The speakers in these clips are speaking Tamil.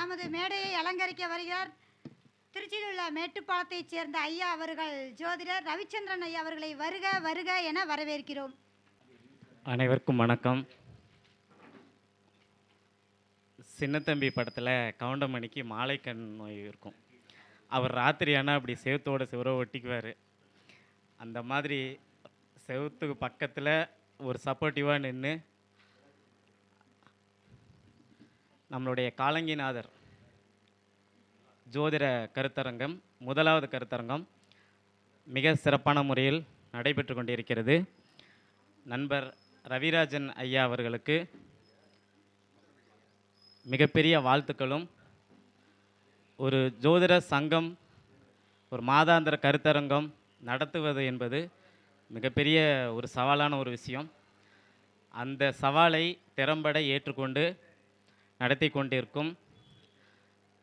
நமது மேடையை அலங்கரிக்க வருகிறார் திருச்சியில் உள்ள மேட்டுப்பாளத்தைச் சேர்ந்த ஐயா அவர்கள் ஜோதிடர் ரவிச்சந்திரன் ஐயா அவர்களை வருக வருக என வரவேற்கிறோம். அனைவருக்கும் வணக்கம். சின்னத்தம்பி படத்தில் கவுண்டமணிக்கு மாலை கண் நோய் இருக்கும். அவர் ராத்திரி ஆனால் அப்படி செவத்தோட செவரை ஒட்டிக்குவார். அந்த மாதிரி செவத்துக்கு பக்கத்தில் ஒரு சப்போர்ட்டிவாக நின்று நம்மளுடைய காலங்கிநாதர் ஜோதிட கருத்தரங்கம் முதலாவது கருத்தரங்கம் மிக சிறப்பான முறையில் நடைபெற்று கொண்டிருக்கிறது. நண்பர் ரவிராஜன் ஐயா அவர்களுக்கு மிகப்பெரிய வாழ்த்துக்களும். ஒரு ஜோதிட சங்கம் ஒரு மாதாந்திர கருத்தரங்கம் நடத்துவது என்பது மிகப்பெரிய ஒரு சவாலான ஒரு விஷயம். அந்த சவாலை திறம்பட ஏற்றுக்கொண்டு நடத்தி கொண்டிருக்கும்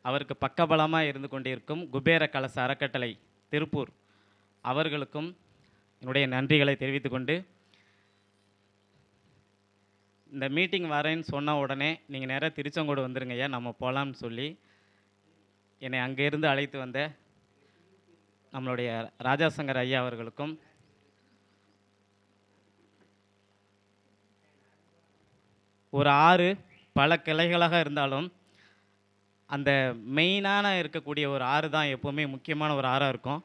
அவருக்கு பக்கபலமாக இருந்து கொண்டிருக்கும் குபேர கலச அறக்கட்டளை திருப்பூர் அவர்களுக்கும் என்னுடைய நன்றிகளை தெரிவித்துக்கொண்டு இந்த மீட்டிங் வரேன்னு சொன்ன உடனே நீங்கள் நேராக திருச்செங்கோடு வந்துருங்க ஐயா நம்ம போகலாம்னு சொல்லி என்னை அங்கேருந்து அழைத்து வந்த நம்மளுடைய ராஜாசங்கர் ஐயா அவர்களுக்கும் ஒரு ஆறு பல கிளைகளாக இருந்தாலும் அந்த மெயினான இருக்கக்கூடிய ஒரு ஆறு தான் எப்போவுமே முக்கியமான ஒரு ஆறாக இருக்கும்.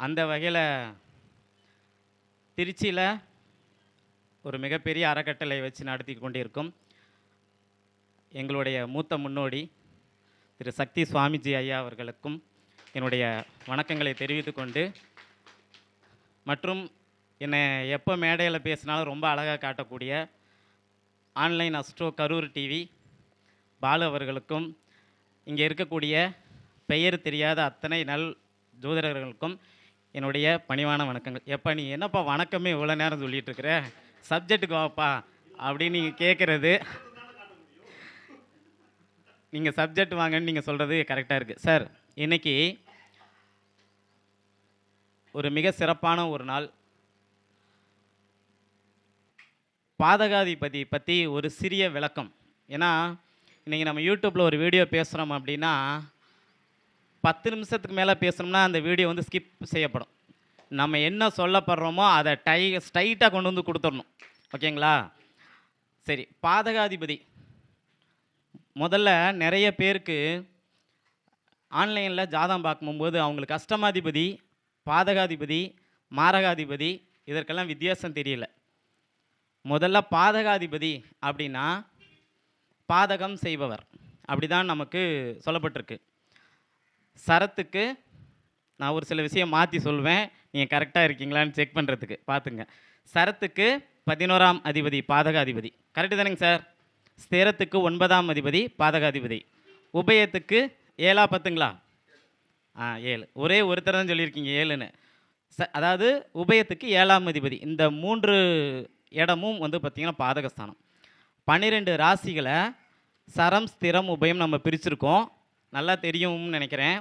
அந்த வகையில் திருச்சியில் ஒரு மிகப்பெரிய அறக்கட்டளை வச்சு நடத்தி கொண்டிருக்கும் எங்களுடைய மூத்த முன்னோடி திரு சக்தி சுவாமிஜி ஐயா அவர்களுக்கும் என்னுடைய வணக்கங்களை தெரிவித்து கொண்டு மற்றும் என்னை எப்போ மேடையில் பேசினாலும் ரொம்ப அழகாக காட்டக்கூடிய online astro Karur TV Balu அவர்களுக்கும் இங்கே இருக்கக்கூடிய பெயர் தெரியாத அத்தனை நல் ஜோதிடர்களுக்கும் என்னுடைய பணிவான வணக்கங்கள். எப்போ நீ என்னப்பா வணக்கமே இவ்வளோ நேரம் சொல்லிகிட்ருக்குற இருக்கிற? சப்ஜெக்ட்டுக்கு வாப்பா அப்படின்னு நீங்கள் கேட்குறது. நீங்கள் சப்ஜெக்ட் வாங்கன்னு நீங்கள் சொல்கிறது கரெக்டாக இருக்குது சார் இன்னைக்கு ஒரு மிக சிறப்பான ஒரு நாள். பாதகாதிபதி பற்றி ஒரு சிறிய விளக்கம். ஏன்னா இன்றைக்கி நம்ம யூடியூப்பில் ஒரு வீடியோ பேசுகிறோம் அப்படின்னா பத்து நிமிஷத்துக்கு மேலே பேசணும்னா அந்த வீடியோ வந்து ஸ்கிப் செய்யப்படும். நம்ம என்ன சொல்லப்படுறோமோ அதை டை ஸ்ட்ரைட்டாக கொண்டு வந்து கொடுத்துடணும். ஓகேங்களா? சரி பாதகாதிபதி. முதல்ல நிறைய பேருக்கு ஆன்லைனில் ஜாதகம் பார்க்கும்போது அவங்களுக்கு அஷ்டமாதிபதி பாதகாதிபதி மாரகாதிபதி இதற்கெல்லாம் வித்தியாசம் தெரியல. முதல்ல பாதகாதிபதி அப்படின்னா பாதகம் செய்பவர். அப்படி தான் நமக்கு சொல்லப்பட்டிருக்கு. சரத்துக்கு நான் ஒரு சில விஷயம் மாற்றி சொல்வேன். நீங்கள் கரெக்டாக இருக்கீங்களான்னு செக் பண்ணுறதுக்கு பார்த்துங்க சரத்துக்கு பதினோராம் அதிபதி பாதகாதிபதி. கரெக்டு தானேங்க சார் ஸ்திரத்துக்கு ஒன்பதாம் அதிபதி பாதகாதிபதி. உபயத்துக்கு ஏழா பத்துங்களா? ஆ ஏழு. ஒரே ஒருத்தர் தான் சொல்லியிருக்கீங்க ஏழுன்னு. ச அதாவது உபயத்துக்கு ஏழாம் அதிபதி. இந்த மூன்று இடமும் வந்து பார்த்திங்கன்னா பாதகஸ்தானம். பன்னிரெண்டு ராசிகளை சரம் ஸ்திரம் உபயம் நம்ம பிரிச்சிருக்கோம். நல்லா தெரியும்னு நினைக்கிறேன்.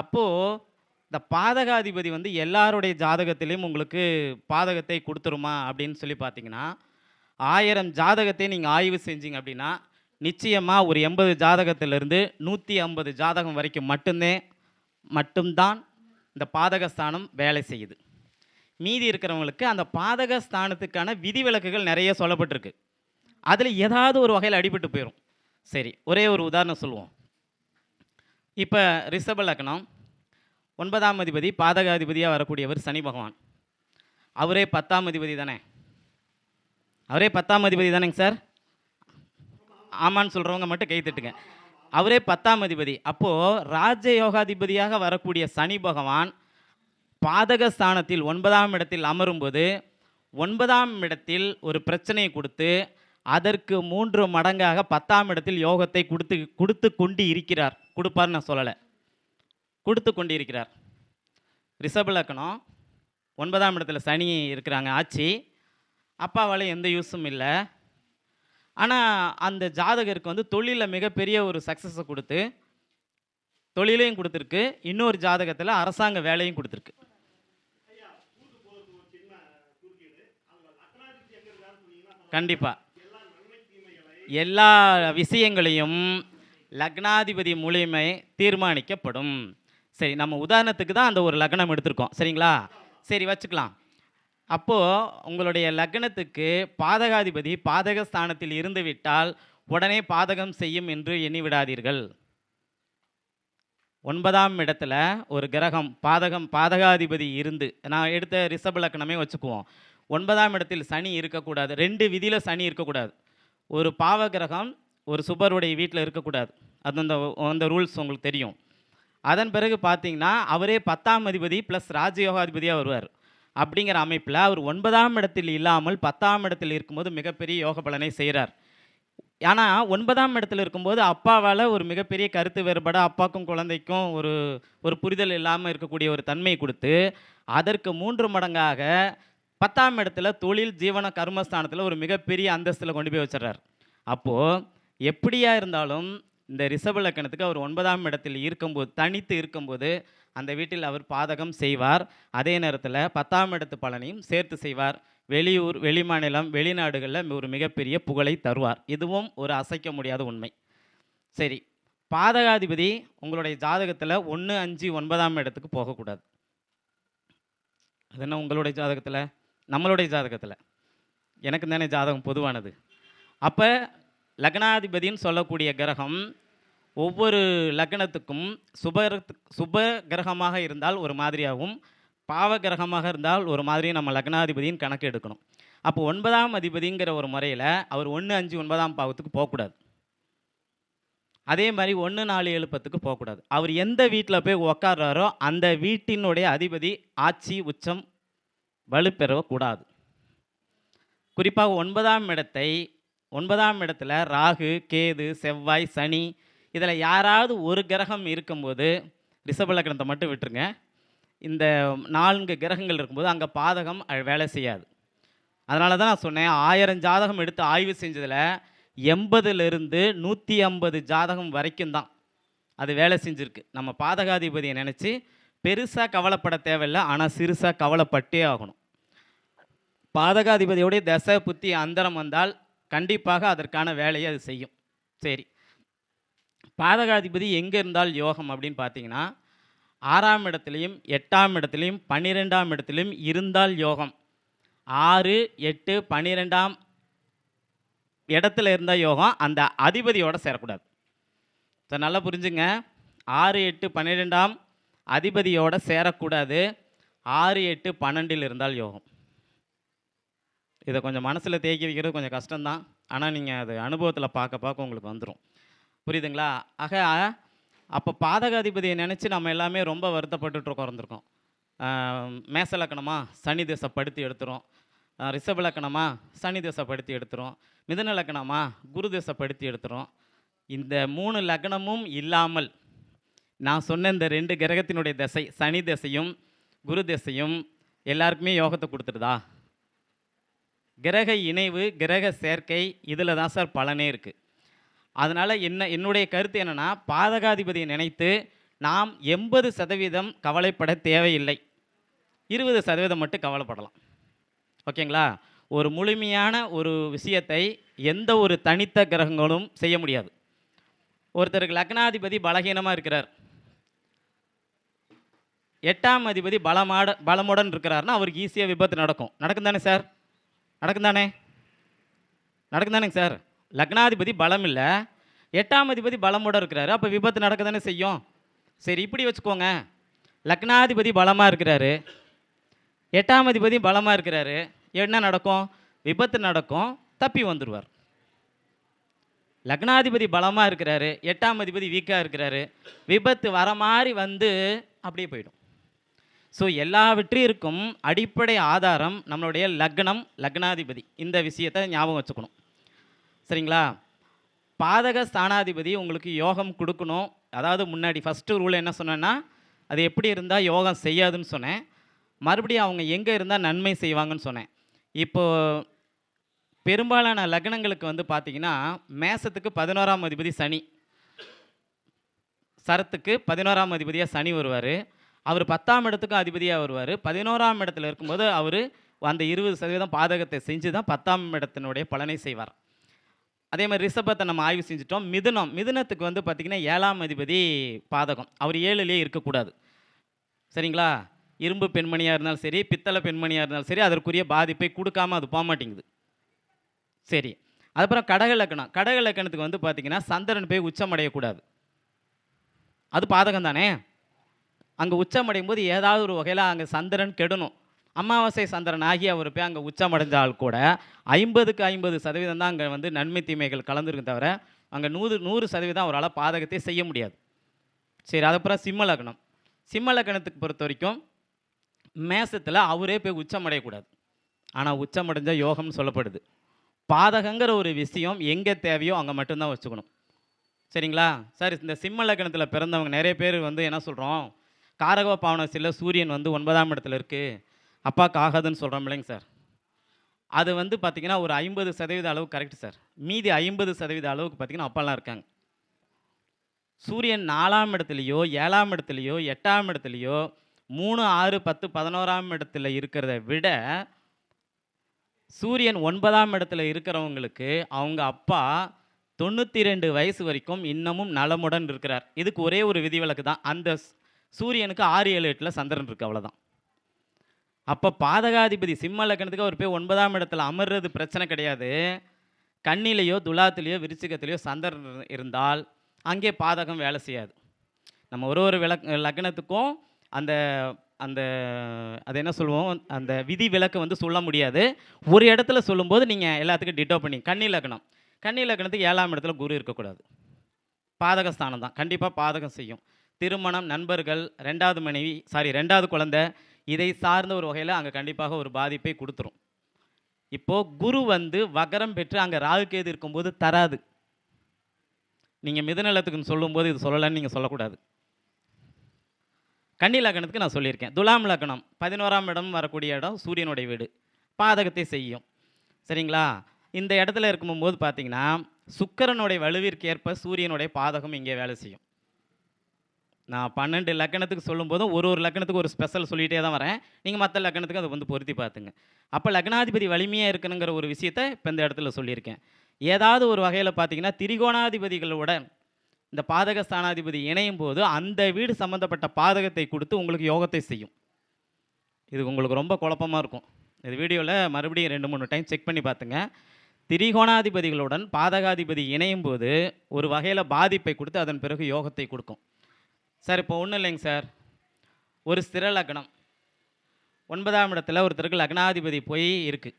அப்போது இந்த பாதகாதிபதி வந்து எல்லாருடைய ஜாதகத்திலையும் உங்களுக்கு பாதகத்தை கொடுத்துருமா அப்படின்னு சொல்லி பார்த்தீங்கன்னா ஆயிரம் ஜாதகத்தை நீங்கள் ஆய்வு செஞ்சீங்க அப்படின்னா நிச்சயமாக ஒரு எண்பது ஜாதகத்திலிருந்து நூற்றி ஐம்பது ஜாதகம் வரைக்கும் மட்டுமே மட்டும்தான் இந்த பாதகஸ்தானம் வேலை செய்யுது. மீதி இருக்கிறவங்களுக்கு அந்த பாதக ஸ்தானத்துக்கான விதிவிலக்குகள் நிறைய சொல்லப்பட்டிருக்கு. அதில் ஏதாவது ஒரு வகையில் அடிபட்டு போயிடும் சரி ஒரே ஒரு உதாரணம் சொல்லுவோம். இப்போ ரிஷப லக்னம் ஒன்பதாம் அதிபதி பாதகாதிபதியாக வரக்கூடியவர் சனி பகவான். அவரே பத்தாம் அதிபதி தானே? அவரே பத்தாம் அதிபதி தானேங்க சார்? ஆமான்னு சொல்கிறவங்க மட்டும் கை தட்டுங்க. அவரே பத்தாம் அதிபதி. அப்போது ராஜயோகாதிபதியாக வரக்கூடிய சனி பகவான் பாதக ஸ்தானத்தில் ஒன்பதாம் இடத்தில் அமரும்போது ஒன்பதாம் இடத்தில் ஒரு பிரச்சனையை கொடுத்து அதற்கு மூன்று மடங்காக பத்தாம் இடத்தில் யோகத்தை கொடுத்து கொடுத்து கொண்டு இருக்கிறார் கொடுப்பார் நான் சொல்லலை. கொடுத்து கொண்டு இருக்கிறார் ரிஷபலக்கணம் ஒன்பதாம் இடத்துல சனி இருக்கிறாங்க ஆச்சி அப்பாவால் எந்த யூஸும் இல்லை. ஆனால் அந்த ஜாதகருக்கு வந்து தொழிலில் மிகப்பெரிய ஒரு சக்ஸஸை கொடுத்து தொழிலையும் கொடுத்துருக்கு. இன்னொரு ஜாதகத்தில் அரசாங்க வேலையும் கொடுத்துருக்கு. கண்டிப்பாக எல்லா விஷயங்களையும் லக்னாதிபதி மூலியமே தீர்மானிக்கப்படும். சரி நம்ம உதாரணத்துக்கு தான் அந்த ஒரு லக்னம் எடுத்திருக்கோம். சரிங்களா? சரி வச்சுக்கலாம். அப்போது உங்களுடைய லக்னத்துக்கு பாதகாதிபதி பாதக ஸ்தானத்தில் இருந்து விட்டால் உடனே பாதகம் செய்யும் என்று எண்ணி விடாதீர்கள் ஒன்பதாம் இடத்துல ஒரு கிரகம் பாதகம் பாதகாதிபதி இருந்து நான் எடுத்த ரிஷப லக்னமே வச்சுக்குவோம். ஒன்பதாம் இடத்தில் சனி இருக்கக்கூடாது. ரெண்டு விதியில் சனி இருக்கக்கூடாது. ஒரு பாவ கிரகம் ஒரு சுபருடைய வீட்டில் இருக்கக்கூடாது. அது அந்த அந்த ரூல்ஸ் உங்களுக்கு தெரியும். அதன் பிறகு பார்த்தீங்கன்னா அவரே பத்தாம் அதிபதி ப்ளஸ் ராஜயோகாதிபதியாக வருவார். அப்படிங்கிற அமைப்பில் அவர் ஒன்பதாம் இடத்தில் இல்லாமல் பத்தாம் இடத்தில் இருக்கும்போது மிகப்பெரிய யோக பலனை செய்கிறார் ஆனால் ஒன்பதாம் இடத்துல இருக்கும்போது அப்பாவால் ஒரு மிகப்பெரிய கருத்து வேறுபாடு அப்பாக்கும் குழந்தைக்கும் ஒரு ஒரு புரிதல் இல்லாமல் இருக்கக்கூடிய ஒரு தன்மை கொடுத்து அதற்கு மூன்று மடங்காக பத்தாம் இடத்துல தொழில் ஜீவன கர்மஸ்தானத்தில் ஒரு மிகப்பெரிய அந்தஸ்தில் கொண்டு போய் வச்சிடறார். அப்போது எப்படியா இருந்தாலும் இந்த ரிஷப லக்கணத்துக்கு அவர் ஒன்பதாம் இடத்தில் இருக்கும்போது தனித்து இருக்கும்போது அந்த வீட்டில் அவர் பாதகம் செய்வார். அதே நேரத்தில் பத்தாம் இடத்து பலனையும் சேர்த்து செய்வார். வெளியூர் வெளிமாநிலம் வெளிநாடுகளில் ஒரு மிகப்பெரிய புகழை தருவார். இதுவும் ஒரு அசைக்க முடியாத உண்மை. சரி பாதகாதிபதி உங்களுடைய ஜாதகத்தில் ஒன்று அஞ்சு ஒன்பதாம் இடத்துக்கு போகக்கூடாது. அது என்ன உங்களுடைய ஜாதகத்தில்? நம்மளுடைய ஜாதகத்தில். எனக்கு தானே ஜாதகம் பொதுவானது. அப்போ லக்னாதிபதின்னு சொல்லக்கூடிய கிரகம் ஒவ்வொரு லக்னத்துக்கும் சுப சுப கிரகமாக இருந்தால் ஒரு மாதிரியாகவும் பாவ கிரகமாக இருந்தால் ஒரு மாதிரியும் நம்ம லக்னாதிபதியின் கணக்கு எடுக்கணும். அப்போ ஒன்பதாம் அதிபதிங்கிற ஒரு முறையில் அவர் ஒன்று அஞ்சு ஒன்பதாம் பாவத்துக்கு போகக்கூடாது. அதே மாதிரி ஒன்று நாலு ஏழு பத்துக்கு போகக்கூடாது. அவர் எந்த வீட்டில் போய் உக்காடுறாரோ அந்த வீட்டினுடைய அதிபதி ஆட்சி உச்சம் வலுப்பெறக்கூடாது குறிப்பாக ஒன்பதாம் இடத்தை ஒன்பதாம் இடத்துல ராகு கேது செவ்வாய் சனி இதில் யாராவது ஒரு கிரகம் இருக்கும்போது ரிஷப லக்னத்தை மட்டும் விட்டுருங்க. இந்த நான்கு கிரகங்கள் இருக்கும்போது அங்கே பாதகம் வேலை செய்யாது. அதனால தான் நான் சொன்னேன் ஆயிரம் ஜாதகம் எடுத்து ஆய்வு செஞ்சதில் எண்பதுலேருந்து நூற்றி ஐம்பது ஜாதகம் வரைக்கும் தான் அது வேலை செஞ்சுருக்கு. நம்ம பாதகாதிபதியை நினச்சி பெருசாக கவலைப்பட தேவையில்லை ஆனால் சிறுசாக கவலைப்பட்டே ஆகணும். பாதகாதிபதியோடைய தசை புத்தி அந்தரம் வந்தால் கண்டிப்பாக அதற்கான வேலையை அது செய்யும். சரி. பாதகாதிபதி எங்கே இருந்தால் யோகம் அப்படின்னு பார்த்தீங்கன்னா ஆறாம் இடத்துலையும் எட்டாம் இடத்துலையும் பன்னிரெண்டாம் இடத்துலையும் இருந்தால் யோகம். ஆறு எட்டு பன்னிரெண்டாம் இடத்துல இருந்தால் யோகம். அந்த அதிபதியோடு சேரக்கூடாது. ஸோ நல்லா புரிஞ்சுங்க. ஆறு எட்டு பன்னிரெண்டாம் அதிபதியோட சேரக்கூடாது. ஆறு எட்டு பன்னெண்டில் இருந்தால் யோகம். இதை கொஞ்சம் மனசில் தேக்கி வைக்கிறது கொஞ்சம் கஷ்டம்தான். ஆனால் நீங்கள் அது அனுபவத்தில் பார்க்க பார்க்க உங்களுக்கு வந்துடும் புரியுதுங்களா? ஆக அப்போ பாதகாதிபதியை நினச்சி நம்ம எல்லாமே ரொம்ப வருத்தப்பட்டுட்டு உட்காந்துருக்கோம் மேசலக்கணமாக சனி திசைப்படுத்தி எடுத்துரும். ரிஷபலக்கணமாக சனி திசை எடுத்துரும். மிதன லக்கணமாக குரு திசை எடுத்துரும். இந்த மூணு லக்னமும் இல்லாமல் நான் சொன்ன இந்த ரெண்டு கிரகத்தினுடைய திசை சனி திசையும் குரு திசையும் எல்லாருக்குமே யோகத்தை கொடுத்துருதா கிரக இணைவு கிரக சேர்க்கை இதில் தான் சார் பலனே இருக்குது அதனால் என்ன என்னுடைய கருத்து என்னென்னா பாதகாதிபதியை நினைத்து நாம் எண்பது சதவீதம் கவலைப்பட தேவையில்லை. இருபது சதவீதம் மட்டும் கவலைப்படலாம். ஓகேங்களா? ஒரு முழுமையான ஒரு விஷயத்தை எந்த ஒரு தனித்த கிரகங்களும் செய்ய முடியாது. ஒருத்தருக்கு லக்னாதிபதி பலகீனமாக இருக்கிறார். எட்டாம் அதிபதி பலமாட பலமுடன் இருக்கிறாருன்னா அவருக்கு ஈஸியாக விபத்து நடக்கும். நடக்கும் தானே சார் நடக்கும் தானே நடக்கும் தானேங்க சார் லக்னாதிபதி பலம் இல்லை எட்டாம் அதிபதி பலமோட இருக்கிறாரு. அப்போ விபத்து நடக்க தானே செய்யும்? சரி இப்படி வச்சுக்கோங்க. லக்னாதிபதி பலமாக இருக்கிறாரு. எட்டாம் அதிபதி பலமாக இருக்கிறாரு. என்ன நடக்கும்? விபத்து நடக்கும். தப்பி வந்துடுவார் லக்னாதிபதி பலமாக இருக்கிறாரு. எட்டாம் அதிபதி வீக்காக இருக்கிறாரு. விபத்து வர மாதிரி வந்து அப்படியே போயிடும். ஸோ எல்லாவற்றிற்கும் அடிப்படை ஆதாரம் நம்மளுடைய லக்னம் லக்னாதிபதி. இந்த விஷயத்தை ஞாபகம் வச்சுக்கணும். சரிங்களா? பாதக ஸ்தானாதிபதி உங்களுக்கு யோகம் கொடுக்கணும். அதாவது முன்னாடி ஃபஸ்ட்டு ரூல் என்ன சொன்னேன்னா அது எப்படி இருந்தால் யோகம் செய்யாதுன்னு சொன்னேன். மறுபடியும் அவங்க எங்கே இருந்தால் நன்மை செய்வாங்கன்னு சொன்னேன். இப்போது பெரும்பாலான லக்னங்களுக்கு வந்து பார்த்திங்கன்னா மேசத்துக்கு பதினோராம் அதிபதி சனி. சரத்துக்கு பதினோராம் அதிபதியாக சனி வருவார். அவர் பத்தாம் இடத்துக்கும் அதிபதியாக வருவார். பதினோராம் இடத்துல இருக்கும்போது அவர் அந்த இருபது சதவீதம் பாதகத்தை செஞ்சு தான் பத்தாம் இடத்தினுடைய பலனை செய்வார். அதே மாதிரி ரிஷபத்தை நம்ம ஆய்வு செஞ்சுட்டோம். மிதுனம் மிதுனத்துக்கு வந்து பார்த்திங்கன்னா ஏழாம் அதிபதி பாதகம். அவர் ஏழுலேயே இருக்கக்கூடாது. சரிங்களா? இரும்பு பெண்மணியாக இருந்தாலும் சரி பித்தளை பெண்மணியாக இருந்தாலும் சரி அதற்குரிய பாதிப்பை கொடுக்காம அது போக மாட்டேங்குது. சரி. அதுக்கப்புறம் கடக லக்கணம் கடக லக்கணத்துக்கு வந்து பார்த்திங்கன்னா சந்திரன் போய் உச்சமடையக்கூடாது அது பாதகம் தானே அங்கே உச்சமடையும் போது ஏதாவது ஒரு வகையில் அங்கே சந்திரன் கெடணும். அமாவாசை சந்திரன் ஆகி அவர் போய் அங்கே உச்சமடைஞ்சால் கூட ஐம்பதுக்கு ஐம்பது சதவீதம் தான் அங்கே வந்து நன்மை தீமைகள் கலந்துருக்கு தவிர அங்கே நூறு நூறு சதவீதம் அவரால் பாதகத்தை செய்ய முடியாது. சரி அதுக்கப்புறம் சிம்ம லக்னம். சிம்ம லக்னத்துக்கு பொறுத்த வரைக்கும் மேசத்தில் அவரே போய் உச்சமடையக்கூடாது. ஆனால் உச்சமடைஞ்ச யோகம்னு சொல்லப்படுது. பாதகங்கிற ஒரு விஷயம் எங்கே தேவையோ அங்கே மட்டும்தான் வச்சுக்கணும். சரிங்களா? சார் இந்த சிம்ம லக்னத்தில் பிறந்தவங்க நிறைய பேர் வந்து என்ன சொல்கிறோம் காரகவ பாவனசில் சூரியன் வந்து ஒன்பதாம் இடத்துல இருக்குது அப்பாவுக்கு ஆகாதுன்னு சொல்கிறோம் இல்லைங்க சார். அது வந்து பார்த்திங்கன்னா ஒரு ஐம்பது சதவீத அளவு கரெக்ட் சார். மீதி ஐம்பது சதவீத அளவுக்கு பார்த்திங்கன்னா அப்பாலாம் இருக்காங்க. சூரியன் நாலாம் இடத்துலையோ ஏழாம் இடத்துலையோ எட்டாம் இடத்துலையோ மூணு ஆறு பத்து பதினோராம் இடத்துல இருக்கிறத விட சூரியன் ஒன்பதாம் இடத்துல இருக்கிறவங்களுக்கு அவங்க அப்பா தொண்ணூற்றி ரெண்டு வயசு வரைக்கும் இன்னமும் நலமுடன் இருக்கிறார். இதுக்கு ஒரே ஒரு விதிவிலக்கு தான் அந்த சூரியனுக்கு ஆறு ஏழு எட்டில் சந்திரன் இருக்கு அவ்வளோதான் அப்போ பாதகாதிபதி சிம்ம லக்னத்துக்கு அவர் போய் ஒன்பதாம் இடத்துல அமர்றது பிரச்சனை கிடையாது. கண்ணிலேயோ துலாத்துலேயோ விருச்சிகத்திலேயோ சந்திரன் இருந்தால் அங்கே பாதகம் வேலை செய்யாது. நம்ம ஒரு ஒரு விளக் லக்னத்துக்கும் அந்த அந்த அது என்ன சொல்லுவோம்? அந்த விதி விளக்கு வந்து சொல்ல முடியாது. ஒரு இடத்துல சொல்லும்போது நீங்கள் எல்லாத்துக்கும் டிட்டோ பண்ணி கன்னி லக்னம். கன்னி லக்னத்துக்கு ஏழாம் இடத்துல குரு இருக்கக்கூடாது. பாதக ஸ்தானம் தான். கண்டிப்பாக பாதகம் செய்யும். திருமணம் நண்பர்கள் ரெண்டாவது மனைவி சாரி ரெண்டாவது குழந்தை இதை சார்ந்த ஒரு வகையில் அங்கே கண்டிப்பாக ஒரு பாதிப்பை கொடுத்துரும். இப்போது குரு வந்து வகரம் பெற்று அங்கே ராகுகேது இருக்கும்போது தராது. நீங்கள் மிதநலத்துக்குன்னு சொல்லும்போது இது சொல்லலைன்னு நீங்கள் சொல்லக்கூடாது. கன்னி லக்னத்துக்கு நான் சொல்லியிருக்கேன். துலாம் லக்னம் பதினோராம் இடம் வரக்கூடிய இடம் சூரியனுடைய வீடு. பாதகத்தை செய்யும். சரிங்களா? இந்த இடத்துல இருக்கும்போது பார்த்தீங்கன்னா சுக்கிரனுடைய வலுவிற்கேற்ப சூரியனுடைய பாதகம் இங்கே வேலை செய்யும். நான் பன்னெண்டு லக்கணத்துக்கு சொல்லும்போதும் ஒரு ஒரு லக்கணத்துக்கு ஒரு ஸ்பெஷல் சொல்லிகிட்டே தான் வரேன். நீங்கள் மற்ற லக்கணத்துக்கு அதை வந்து பொருத்தி பார்த்துங்க. அப்போ லக்னாதிபதி வலிமையாக இருக்கணுங்கிற ஒரு விஷயத்த இப்போ இந்த இடத்துல சொல்லியிருக்கேன். ஏதாவது ஒரு வகையில் பார்த்தீங்கன்னா திரிகோணாதிபதிகளோட இந்த பாதக ஸ்தானாதிபதி இணையும் போது அந்த வீடு சம்மந்தப்பட்ட பாதகத்தை கொடுத்து உங்களுக்கு யோகத்தை செய்யும். இது உங்களுக்கு ரொம்ப குழப்பமாக இருக்கும். இது வீடியோவில் மறுபடியும் ரெண்டு மூணு டைம் செக் பண்ணி பார்த்துங்க. திரிகோணாதிபதிகளுடன் பாதகாதிபதி இணையும் போது ஒரு வகையில் பாதிப்பை கொடுத்து அதன் பிறகு யோகத்தை கொடுக்கும். சார் இப்போ ஒன்றும் இல்லைங்க சார். ஒரு ஸ்திர லக்னம். ஒன்பதாம் இடத்துல ஒருத்தருக்கு லக்னாதிபதி போய் இருக்குது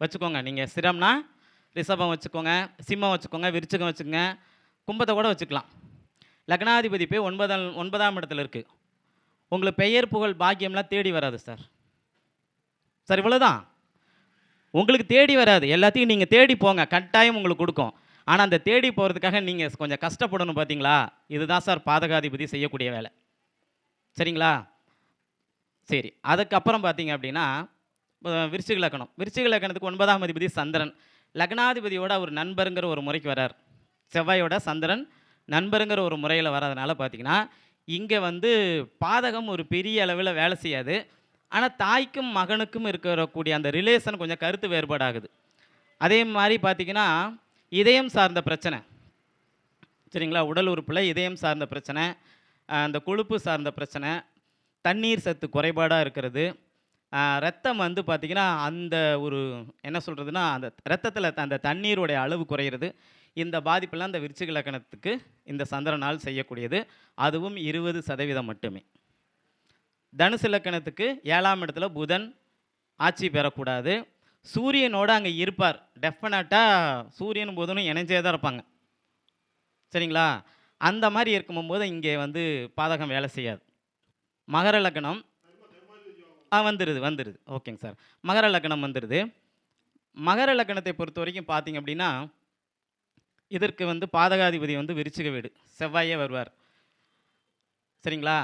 வச்சுக்கோங்க நீங்கள் ஸ்திரம்னா ரிஷபம் வச்சுக்கோங்க சிம்மம் வச்சுக்கோங்க விருச்சகம் வச்சுக்கோங்க கும்பத்தை கூட வச்சுக்கலாம். லக்னாதிபதி போய் ஒன்பதாம் ஒன்பதாம் இடத்துல இருக்குது உங்களுக்கு பெயர் புகழ் பாக்கியம்லாம் தேடி வராது சார். சார் இவ்வளோதான் உங்களுக்கு தேடி வராது. எல்லாத்தையும் நீங்கள் தேடி போங்க. கட்டாயம் உங்களுக்கு கொடுக்கும். ஆனால் அந்த தேடி போகிறதுக்காக நீங்கள் கொஞ்சம் கஷ்டப்படணும் பார்த்தீங்களா இதுதான் சார் பாதகாதிபதி செய்யக்கூடிய வேலை. சரிங்களா? சரி அதுக்கப்புறம் பார்த்தீங்க அப்படின்னா விருச்சிக லக்கணம். விருச்சிக லக்கணத்துக்கு ஒன்பதாம் அதிபதி சந்திரன். லக்னாதிபதியோட ஒரு நண்பருங்கிற ஒரு முறைக்கு வரார். செவ்வாயோட சந்திரன் நண்பருங்கிற ஒரு முறையில் வர்றதுனால பார்த்தீங்கன்னா இங்கே வந்து பாதகம் ஒரு பெரிய அளவில் வேலை செய்யாது. ஆனால் தாய்க்கும் மகனுக்கும் இருக்கக்கூடிய அந்த ரிலேஷன் கொஞ்சம் கருத்து வேறுபாடாகுது. அதே மாதிரி பார்த்திங்கன்னா இதயம் சார்ந்த பிரச்சனை. சரிங்களா? உடல் உறுப்பில் இதயம் சார்ந்த பிரச்சனை அந்த கொழுப்பு சார்ந்த பிரச்சனை தண்ணீர் சத்து குறைபாடாக இருக்கிறது. ரத்தம் வந்து பார்த்திங்கன்னா அந்த ஒரு என்ன சொல்கிறதுனா அந்த ரத்தத்தில் அந்த தண்ணீருடைய அளவு குறையிறது. இந்த பாதிப்பெல்லாம் இந்த விருச்சிக லக்கணத்துக்கு இந்த சந்திரனால் செய்யக்கூடியது. அதுவும் இருபது சதவீதம் மட்டுமே. தனுசு லக்கணத்துக்கு ஏழாம் இடத்துல புதன் ஆட்சி பெறக்கூடாது. சூரியனோட அங்கே இருப்பார். டெஃபினட்டாக சூரியன் புதனும் இணைஞ்சே தான் இருப்பாங்க. சரிங்களா? அந்த மாதிரி இருக்கும்போது இங்கே வந்து பாதகம் வேலை செய்யாது. மகர லக்னம் ஆ வந்துடுது வந்துடுது ஓகேங்க சார். மகர லக்னம் வந்துடுது மகர லக்னத்தை பொறுத்த வரைக்கும் பார்த்தீங்க அப்படின்னா இதற்கு வந்து பாதகாதிபதி வந்து விருச்சிக வீடு. செவ்வாயே வருவார். சரிங்களா?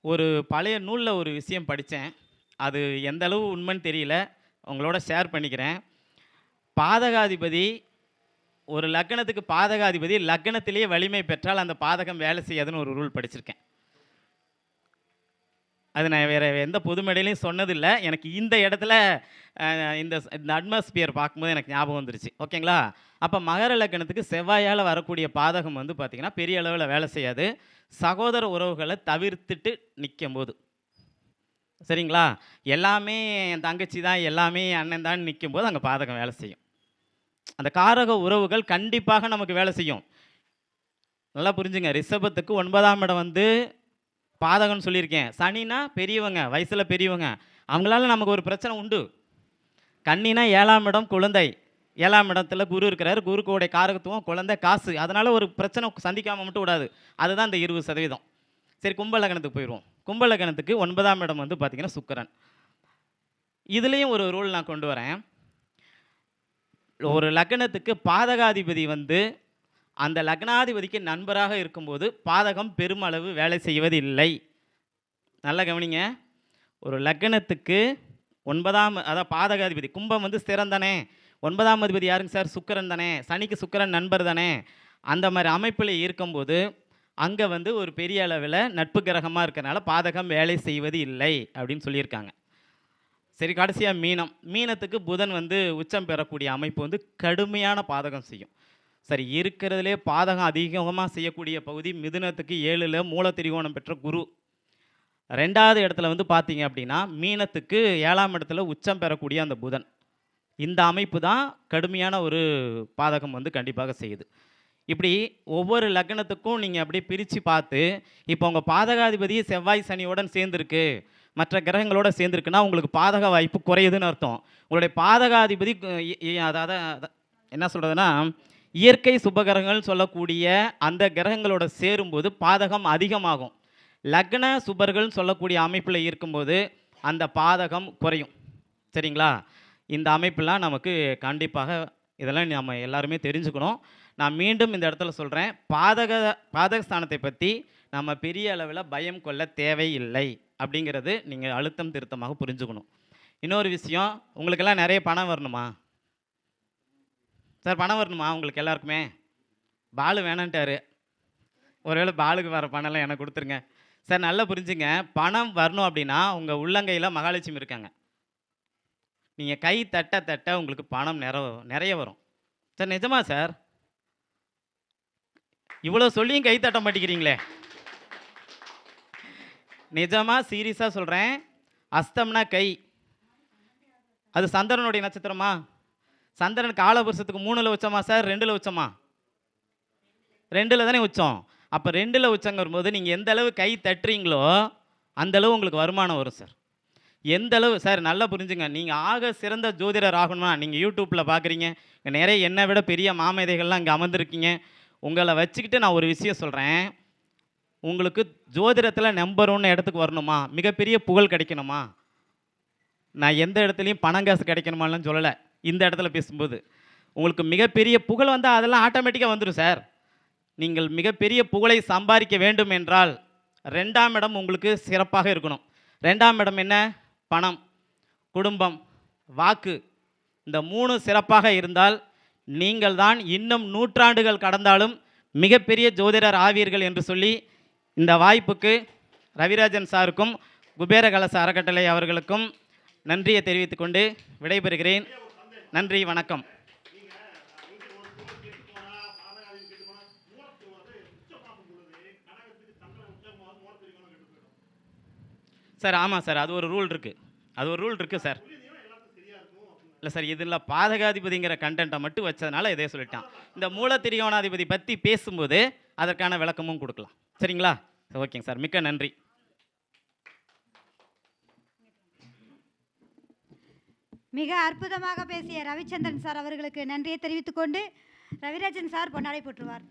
ஒரு பழைய நூலில் ஒரு விஷயம் படித்தேன். அது எந்த அளவு உண்மைன்னு தெரியல. உங்களோட ஷேர் பண்ணிக்கிறேன். பாதகாதிபதி ஒரு லக்னத்துக்கு பாதகாதிபதி லக்னத்திலேயே வலிமை பெற்றால் அந்த பாதகம் வேலை செய்யாதுன்னு ஒரு ரூல் படிச்சிருக்கேன். அது நான் வேறு எந்த பொது மேடையிலையும் சொன்னதில்லை. எனக்கு இந்த இடத்துல இந்த இந்த அட்மாஸ்பியர் பார்க்கும்போது எனக்கு ஞாபகம் வந்துருச்சு. ஓகேங்களா? அப்போ மகர லக்கணத்துக்கு செவ்வாயால் வரக்கூடிய பாதகம் வந்து பார்த்திங்கன்னா பெரிய அளவில் வேலை செய்யாது. சகோதர உறவுகளை தவிர்த்துட்டு நிற்கும் போது சரிங்களா? எல்லாமே என் தங்கச்சி தான் எல்லாமே அண்ணன் தான் நிற்கும் போது அங்கே பாதகம் வேலை செய்யும். அந்த காரக உறவுகள் கண்டிப்பாக நமக்கு வேலை செய்யும். நல்லா புரிஞ்சுங்க. ரிஷபத்துக்கு ஒன்பதாம் இடம் வந்து பாதகம்னு சொல்லியிருக்கேன். சனினா பெரியவங்க வயசில் பெரியவங்க. அவங்களால நமக்கு ஒரு பிரச்சனை உண்டு. கண்ணினா ஏழாம் இடம் குழந்தை. ஏழாம் இடத்துல குரு இருக்கிறார். குருக்கோடைய காரகத்துவம் குழந்தை காசு. அதனால் ஒரு பிரச்சனை சந்திக்காமல் மட்டும் விடாது. அதுதான் இந்த இருபது சதவீதம். சரி கும்பலக்கணத்துக்கு போயிடுவோம். கும்பலக்கணத்துக்கு ஒன்பதாம் இடம் வந்து பார்த்திங்கன்னா சுக்கரன். இதுலேயும் ஒரு ரூல் நான் கொண்டு வரேன். ஒரு லக்னத்துக்கு பாதகாதிபதி வந்து அந்த லக்னாதிபதிக்கு நண்பராக இருக்கும்போது பாதகம் பெருமளவு வேலை செய்வது இல்லை நல்லா கவனிங்க. ஒரு லக்னத்துக்கு ஒன்பதாம் அதான் பாதகாதிபதி கும்பம் வந்து ஸ்திரம் தானே. ஒன்பதாம் அதிபதி யாருங்க சார்? சுக்கரன் தானே. சனிக்கு சுக்கரன் நண்பர் தானே. அந்த மாதிரி அமைப்பில் இருக்கும்போது அங்கே வந்து ஒரு பெரிய அளவில் நட்பு கிரகமாக இருக்கிறனால பாதகம் வேலை செய்வது இல்லை அப்படின்னு சொல்லியிருக்காங்க. சரி கடைசியாக மீனம். மீனத்துக்கு புதன் வந்து உச்சம் பெறக்கூடிய அமைப்பு வந்து கடுமையான பாதகம் செய்யும். சரி இருக்கிறதுலே பாதகம் அதிகமாக செய்யக்கூடிய பகுதி மிதுனத்துக்கு ஏழில் மூல திரிகோணம் பெற்ற குரு. ரெண்டாவது இடத்துல வந்து பார்த்தீங்க அப்படின்னா மீனத்துக்கு ஏழாம் இடத்துல உச்சம் பெறக்கூடிய அந்த புதன். இந்த அமைப்பு தான் கடுமையான ஒரு பாதகம் வந்து கண்டிப்பாக செய்யுது. இப்படி ஒவ்வொரு லக்னத்துக்கும் நீங்கள் அப்படியே பிரித்து பார்த்து இப்போ உங்கள் பாதகாதிபதி செவ்வாய் சனியுடன் சேர்ந்துருக்கு. மற்ற கிரகங்களோட சேர்ந்துருக்குன்னா உங்களுக்கு பாதக வாய்ப்பு குறையுதுன்னு அர்த்தம். உங்களுடைய பாதகாதிபதி அதாவது என்ன சொல்கிறதுனா இயற்கை சுபகிரகங்கள் சொல்லக்கூடிய அந்த கிரகங்களோட சேரும்போது பாதகம் அதிகமாகும். லக்ன சுபர்கள் சொல்லக்கூடிய அமைப்பில் இருக்கும்போது அந்த பாதகம் குறையும். சரிங்களா? இந்த அமைப்பெல்லாம் நமக்கு கண்டிப்பாக இதெல்லாம் நம்ம எல்லாருமே தெரிஞ்சுக்கணும். நான் மீண்டும் இந்த இடத்துல சொல்கிறேன் பாதக பாதகஸ்தானத்தை பற்றி நம்ம பெரிய அளவில் பயம் கொள்ள தேவையில்லை அப்படிங்கிறது நீங்கள் அழுத்தம் திருத்தமாக புரிஞ்சுக்கணும். இன்னொரு விஷயம் உங்களுக்கெல்லாம் நிறைய பணம் வரணுமா? சார் பணம் வரணுமா உங்களுக்கு எல்லாருக்குமே? பாலு வேணான்ட்டாரு. ஒருவேளை பாலுக்கு வர பணம்லாம் எனக்கு கொடுத்துருங்க. சார் நல்லா புரிஞ்சுங்க. பணம் வரணும் அப்படின்னா உங்கள் உள்ளங்கையில் மகாலட்சுமி இருக்காங்க. நீங்கள் கை தட்ட தட்ட உங்களுக்கு பணம் நிற நிறைய வரும். சார் நிஜமா சார்? இவ்வளோ சொல்லியும் கை தட்ட மாட்டேங்கிறீங்களே. நிஜமாக சீரியஸாக சொல்கிறேன் அஸ்தம்னா கை. அது சந்திரனுடைய நட்சத்திரமா? சந்திரன் காலபுருஷத்துக்கு மூணில் உச்சமா சார்? ரெண்டில் உச்சமா? ரெண்டில் தானே உச்சம். அப்போ ரெண்டில் உச்சங்க போது நீங்கள் எந்த அளவு கை தட்டுறீங்களோ அந்த அளவு உங்களுக்கு வருமானம் வரும் சார். எந்த அளவு சார் நல்லா புரிஞ்சுங்க. நீங்கள் ஆக சிறந்த ஜோதிடர் ஆகணுமா நீங்கள் யூடியூப்பில் பார்க்குறீங்க நிறைய என்னை விட பெரிய மாமேதைகள்லாம் இங்கே அமர்ந்திருக்கீங்க. உங்களை வச்சுக்கிட்டு நான் ஒரு விஷயம் சொல்கிறேன் உங்களுக்கு ஜோதிடத்தில் நம்பர் ஒன்று இடத்துக்கு வரணுமா? மிகப்பெரிய புகழ் கிடைக்கணுமா? நான் எந்த இடத்துலையும் பணம் காசு கிடைக்கணுமாலாம் சொல்லலை. இந்த இடத்துல பேசும்போது. உங்களுக்கு மிகப்பெரிய புகழ் வந்தால் அதெல்லாம் ஆட்டோமேட்டிக்காக வந்துடும் சார் நீங்கள் மிகப்பெரிய புகழை சம்பாதிக்க வேண்டும் என்றால் ரெண்டாம் இடம் உங்களுக்கு சிறப்பாக இருக்கணும். ரெண்டாம் இடம் என்ன? பணம் குடும்பம் வாக்கு. இந்த மூணு சிறப்பாக இருந்தால் நீங்கள் தான் இன்னும் நூற்றாண்டுகள் கடந்தாலும் மிகப்பெரிய ஜோதிடர் ஆவீர்கள் என்று சொல்லி இந்த வாய்ப்புக்கு ரவிராஜன் சாருக்கும் குபேர கலச அறக்கட்டளை அவர்களுக்கும் நன்றியை தெரிவித்துக்கொண்டு விடைபெறுகிறேன். நன்றி வணக்கம். சார் ஆமாம் சார் அது ஒரு ரூல் இருக்குது அது ஒரு ரூல் இருக்குது சார். இல்லை சார் இதில் பாதகாதிபதிங்கிற கண்டென்ட்டை மட்டும் வச்சதுனால இதே சொல்லிட்டான். இந்த மூல திரிகோணாதிபதி பற்றி பேசும்போது அதற்கான விளக்கமும் கொடுக்கலாம். சரிங்களா? ஓகேங்க சார். மிக்க நன்றி. மிக அற்புதமாக பேசிய ரவிச்சந்திரன் சார் அவர்களுக்கு நன்றியை தெரிவித்துக் கொண்டு ரவிராஜன் சார் பொன்னாடை போற்றுவார்.